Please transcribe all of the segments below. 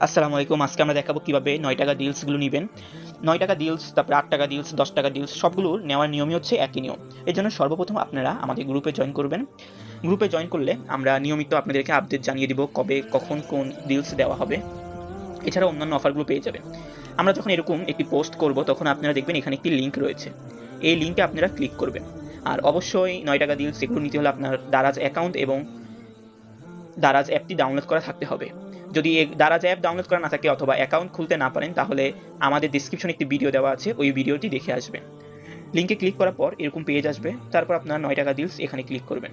আসসালামু আলাইকুম। আজকে আমরা দেখাবো কীভাবে নয় টাকা ডিলসগুলো নেবেন। নয় টাকা ডিলস তারপরে আট টাকা ডিলস দশ টাকা ডিলস সবগুলোর নেওয়ার নিয়মই হচ্ছে একই নিয়ম। এর জন্য সর্বপ্রথম আপনারা আমাদের গ্রুপে জয়েন করবেন। গ্রুপে জয়েন করলে আমরা নিয়মিত আপনাদেরকে আপডেট জানিয়ে দিব কবে, কখন, কোন ডিলস দেওয়া হবে। এছাড়া অন্যান্য অফারগুলো পেয়ে যাবেন। আমরা যখন এরকম একটি পোস্ট করব, তখন আপনারা দেখবেন এখানে একটি লিঙ্ক রয়েছে। এই লিঙ্কে আপনারা ক্লিক করবেন। আর অবশ্যই নয় টাকা ডিলস এগুলো নিতে হলে আপনার দারাজ অ্যাকাউন্ট এবং দারাজ অ্যাপটি ডাউনলোড করা থাকতে হবে। যদি দারাজ অ্যাপ ডাউনলোড করা না থাকে অথবা অ্যাকাউন্ট খুলতে না পারেন, তাহলে আমাদের ডিসক্রিপশনে একটি ভিডিও দেওয়া আছে, ওই ভিডিওটি দেখে আসবেন লিঙ্কে ক্লিক করার পর এরকম পেজ আসবে, তারপর আপনার নয় টাকা ডিলস এখানে ক্লিক করবেন।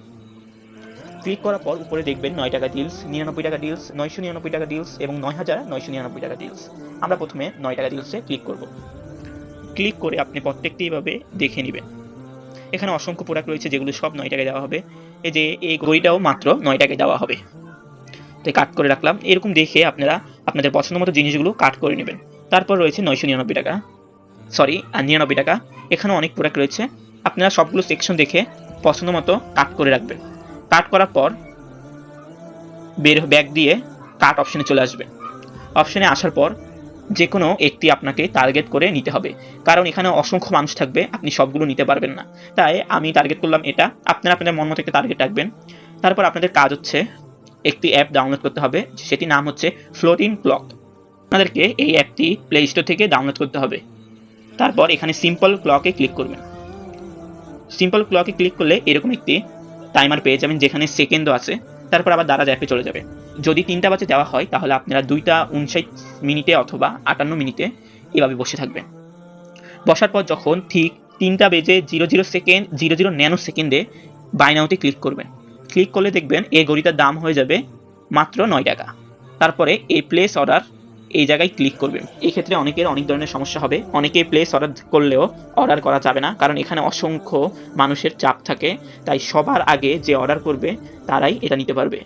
ক্লিক করার পর উপরে দেখবেন নয় টাকা ডিলস নিরানব্বই টাকা ডিলস নয়শো নিরানব্বই টাকা ডিলস এবং নয় হাজার নয়শো নিরানব্বই টাকা ডিলস আমরা প্রথমে নয় টাকা ডিলসে ক্লিক করব। ক্লিক করে আপনি প্রত্যেকটি এইভাবে দেখে নেবেন। এখানে অসংখ্য প্রোডাক্ট রয়েছে যেগুলো সব নয় টাকায় দেওয়া হবে। এই যে এই ঘড়িটাও মাত্র নয় টাকায় দেওয়া হবে। তো কাট করে রাখলাম। এরকম দেখে আপনারা আপনাদের পছন্দ মতো জিনিসগুলো কাট করে নেবেন। তারপর রয়েছে নয়শো নিরানব্বই টাকা। সরি নিরানব্বই টাকা। এখানে অনেক প্রোডাক্ট রয়েছে। আপনারা সবগুলো সেকশন দেখে পছন্দ মতো কাট করে রাখবেন। কাট করার পর বের ব্যাগ দিয়ে কাট অপশনে চলে আসবেন অপশনে আসার পর যে কোনো একটি আপনাকে টার্গেট করে নিতে হবে। কারণ এখানে অসংখ্য মানুষ থাকবে, আপনি সবগুলো নিতে পারবেন না। তাই আমি টার্গেট করলাম এটা। আপনারা আপনাদের মন মতো একটা টার্গেট রাখবেন। তারপর আপনাদের কাজ হচ্ছে একটি অ্যাপ ডাউনলোড করতে হবে সেটি নাম হচ্ছে ফ্লোটিং ক্লক আপনাদেরকে এই অ্যাপটি প্লে স্টোর থেকে ডাউনলোড করতে হবে। তারপর এখানে সিম্পল ক্লকে ক্লিক করবেন। সিম্পল ক্লকে ক্লিক করলে এরকম একটি টাইমার পেয়ে যাবেন, যেখানে সেকেন্ডও আছে। তারপর আবার দারাজ অ্যাপে চলে যাবে। যদি তিনটা বাজে দেওয়া হয়, তাহলে আপনারা দুইটা উনষাট মিনিটে অথবা আটান্ন মিনিটে এভাবে বসে থাকবেন। বসার পর যখন ঠিক তিনটা বেজে zero zero second zero zero nano সেকেন্ডে বাইনাউতে ক্লিক করবেন। ক্লিক করলে দেখবেন এই ঘড়িটার দাম হয়ে যাবে মাত্র নয় টাকা। তারপরে এই প্লেস অর্ডার এই জায়গায় ক্লিক করবেন। এই ক্ষেত্রে অনেকের অনেক ধরনের সমস্যা হবে। অনেকে প্লেস অর্ডার করলেও অর্ডার করা যাবে না, কারণ এখানে অসংখ্য মানুষের চাপ থাকে। তাই সবার আগে যে অর্ডার করবে, তারাই এটা নিতে পারবে।